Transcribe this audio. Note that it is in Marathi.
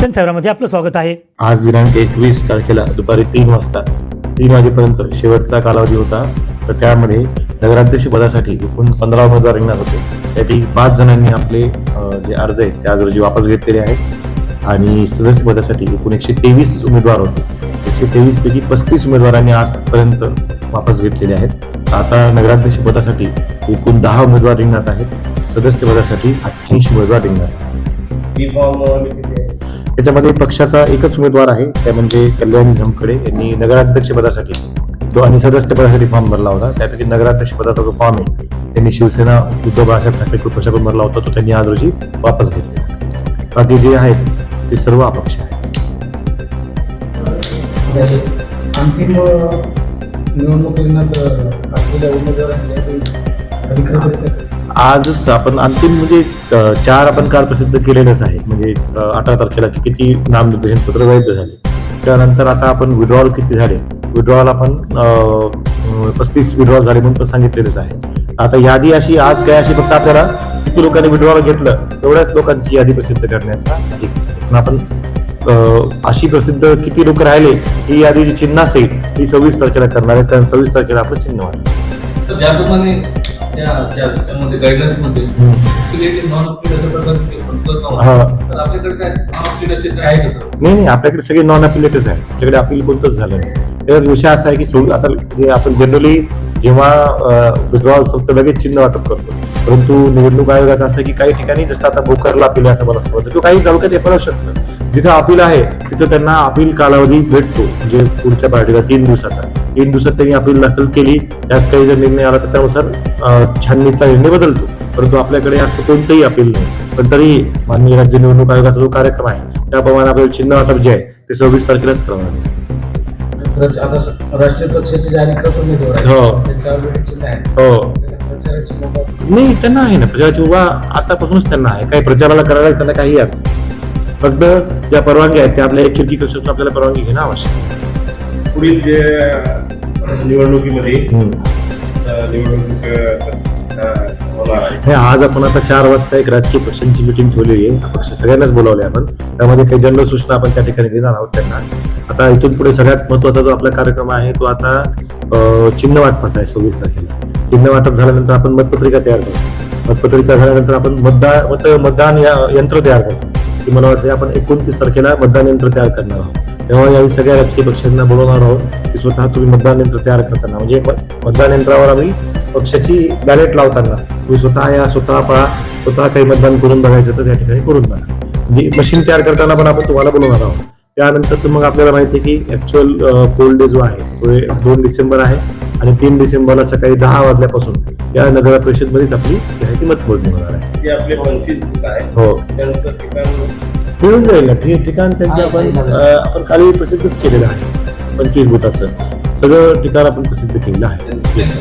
जनसेवरामध्ये आपलं स्वागत आहे. आज दिनांक एकवीस तारखेला दुपारी तीन वाजता तीन वाजेपर्यंत शेवटचा कालावधी होता. तर त्यामध्ये नगराध्यक्ष पदासाठी एकूण पंधरा उमेदवार रिंगणार होते. त्यापैकी पाच जणांनी आपले जे अर्ज आहेत त्या अर्ज वापस घेतलेले आहेत आणि सदस्य पदासाठी एकूण एकशे तेवीस उमेदवार होते. एकशे तेवीस पैकी पस्तीस उमेदवारांनी आजपर्यंत वापस घेतलेले आहेत. आता नगराध्यक्ष पदासाठी एकूण दहा उमेदवार रिंगणात आहेत. सदस्य पदासाठी अठ्ठ्याऐंशी उमेदवार रिंगणात आहेत. त्याच्यामध्ये पक्षाचा एकच उमेदवार आहे त्या म्हणजे कल्याणी झमकडे यांनी नगराध्यक्ष पदासाठी तो आणि सदस्य पदासाठी फॉर्म भरला होता त्यापैकी नगराध्यक्ष पदाचा जो फॉर्म आहे त्यांनी शिवसेना उद्धव बाळासाहेब ठाकरे पक्षाकडून भरला होता तो त्यांनी आज रोजी वापस घेतले बाकी जे आहेत ते सर्व अपक्ष आहेत. अंतिम अ, निवडणुकीत असलेल्या अधिकृतरित्या आजच आपण अंतिम म्हणजे चार आपण काल प्रसिद्ध केलेलेच आहे. म्हणजे अठरा तारखेला की किती नामनिर्देशन पत्र वैध झाले त्यानंतर आता आपण विड्रॉल किती झाले? विड्रॉल आपण पस्तीस विड्रॉल झाले म्हणून पण सांगितलेलंच आहे. आता यादी अशी आज काय अशी फक्त आपल्याला किती लोकांनी विड्रॉल घेतलं तेवढ्याच लोकांची यादी प्रसिद्ध करण्याचा आहे. पण आपण अशी प्रसिद्ध किती लोक राहिले ही यादी जी चिन्ह असेल ती सव्वीस तारखेला करणार आहे कारण सव्वीस तारखेला आपलं चिन्ह वाटतं. त्यामध्ये गायडन्समध्ये हा. नॉन नाही नाही आपल्याकडे सगळे नॉन अपिलेटच आहे त्याच्याकडे अपील कोणतंच झालं नाही. त्याचा विषय असा आहे की सो- आता जे आपण जनरली जेव्हा विड्रॉल फक्त लगेच चिन्ह वाटप करतो. परंतु निवडणूक आयोगाचं असं की काही ठिकाणी जसं आता भोकरला अपील आहे असं मला समजतं. किंवा काही तालुक्यात हे पण असू शकतं. जिथं अपील आहे तिथं त्यांना अपील कालावधी भेटतो. म्हणजे पुढच्या पार्टीला तीन दिवसाचा. तीन दिवसात त्यांनी अपील दाखल केली त्यात काही जर निर्णय आला तर त्यानुसार छाननीचा निर्णय बदलतो. परंतु आपल्याकडे असं कोणतंही अपील नाही. पण तरी माननीय राज्य निवडणूक आयोगाचा जो कार्यक्रम आहे त्याप्रमाणे आपल्याला चिन्ह वाटप जे आहे ते सव्वीस तारखेलाच आता स- राष्ट्रीय पक्षाचे जे अधिकृत उमेदवार आहेत हो. आहे हो. नाही त्यांना आहे ना. प्रचाराची उभा आतापासूनच त्यांना आहे. काही प्रचाराला करायला त्यांना काही आज फक्त ज्या परवानगी आहेत त्या आपल्या एक खिडकी कक्षातून आपल्याला परवानगी घेणं आवश्यक आहे. पुढील जे निवडणुकीमध्ये निवडणुकीचं आज आपण आता चार वाजता एक राजकीय पक्षांची मिटिंग ठेवलेली आहे. अपक्ष सगळ्यांनाच बोलावले आपण. त्यामध्ये काही जनरल सूचना आपण त्या ठिकाणी देणार आहोत त्यांना. आता इथून पुढे सगळ्यात महत्त्वाचा जो आपला कार्यक्रम आहे तो आता चिन्ह वाटपाचा आहे सव्वीस तारखेला. चिन्ह वाटप झाल्यानंतर आपण मतपत्रिका तयार करतो मतपत्रिका झाल्यानंतर आपण मतदान मत मतदान यंत्र तयार करतो मला वाटतं आपण एकोणतीस तारखेला मतदान यंत्र तयार करणार आहोत. तेव्हा यावेळी सगळ्या राजकीय पक्षांना बोलवणार आहोत. की स्वतः तुम्ही मतदान यंत्र तयार करताना. म्हणजे मतदान यंत्रावर आम्ही पक्षाची बॅलेट लावताना तुम्ही स्वतः या स्वतः पहा स्वतः काही मतदान करून बघायचं तर त्या ठिकाणी करून बघा. म्हणजे मशीन तयार करताना पण आपण तुम्हाला बोलवणार आहोत. त्यानंतर तर मग आपल्याला माहिती आहे की ऍक्च्युअल पोल डे जो आहे तो दोन डिसेंबर आहे आणि तीन डिसेंबरला सकाळी दहा वाजल्यापासून या नगर परिषदमध्येच आपली जी आहे ती मतमोजणी होणार आहे. आपले हो. त्यांचं ठिकाण मिळून जाईल ना ठिक- ठिकाण त्यांचं आपण अं, आपण खाली प्रसिद्धच केलेलं आहे. पंचवीस बुथाचं सगळं ठिकाण आपण प्रसिद्ध केलेलं आहे. Yes.